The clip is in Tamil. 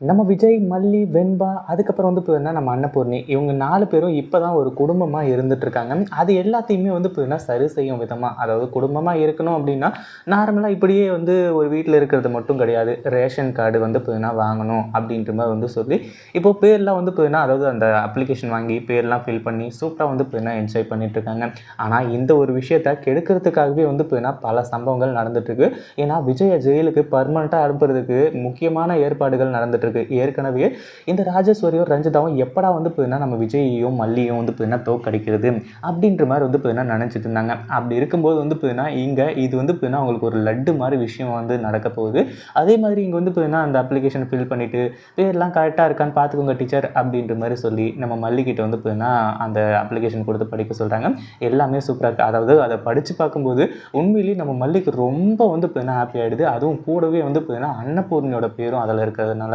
நம்ம விஜய் மல்லி வெண்பா அதுக்கப்புறம் வந்து பார்த்தீங்கன்னா நம்ம அன்னபூர்ணி இவங்க நாலு பேரும் இப்போ தான் ஒரு குடும்பமாக இருந்துகிட்ருக்காங்க அது எல்லாத்தையுமே வந்து பார்த்தீங்கன்னா சரி செய்யும் விதமாக அதாவது குடும்பமாக இருக்கணும் அப்படின்னா நார்மலாக இப்படியே வந்து ஒரு வீட்டில் இருக்கிறது மட்டும் கிடையாது. ரேஷன் கார்டு வந்து பார்த்தீங்கன்னா வாங்கணும் அப்படின்ற மாதிரி வந்து சொல்லி இப்போ பேர்லாம் வந்து பார்த்தீங்கன்னா அதாவது அந்த அப்ளிகேஷன் வாங்கி பேர்லாம் ஃபில் பண்ணி சூப்பராக வந்து பார்த்தீங்கன்னா என்ஜாய் பண்ணிட்டு இருக்காங்க ஆனால் இந்த ஒரு விஷயத்தை கெடுக்கிறதுக்காகவே வந்து பார்த்தீங்கன்னா பல சம்பவங்கள் நடந்துட்டுருக்கு. ஏன்னா விஜயை ஜெயிலுக்கு பர்மனெண்ட்டாக அனுப்புறதுக்கு முக்கியமான ஏற்பாடுகள் நடந்துட்டு இருக்கு ஏற்கனவே இந்த ராஜேஸ்வரியும் ரஞ்சிதாவும் எப்படா வந்து பார்த்தீங்கன்னா நம்ம விஜயையும் மல்லியும் வந்து பார்த்தீங்கன்னா தோக்கடிக்கிறது அப்படின்ற மாதிரி வந்து பார்த்தீங்கன்னா நினச்சிட்டு இருந்தாங்க. அப்படி இருக்கும்போது வந்து பார்த்தீங்கன்னா இங்கே இது வந்து பார்த்தீங்கன்னா அவங்களுக்கு ஒரு லட்டு மாதிரி விஷயம் வந்து நடக்க போகுது. அதே மாதிரி இங்கே வந்து பார்த்தீங்கன்னா அந்த அப்ளிகேஷன் ஃபில் பண்ணிவிட்டு பேர்லாம் கரெக்டாக இருக்கான்னு பார்த்துக்கோங்க டீச்சர் அப்படின்ற மாதிரி சொல்லி நம்ம மல்லிகிட்ட வந்து பார்த்தீங்கன்னா அந்த அப்ளிகேஷன் கொடுத்து படிக்க சொல்கிறாங்க எல்லாமே சூப்பராக இருக்குது அதாவது அதை படித்து பார்க்கும்போது உண்மையிலேயே நம்ம மல்லிக்கு ரொம்ப வந்து பார்த்தீங்கன்னா ஹாப்பி ஆகிடுது அதுவும் கூடவே வந்து பார்த்தீங்கன்னா அன்னபூர்ணியோட பேரும் அதில் இருக்கிறதுனால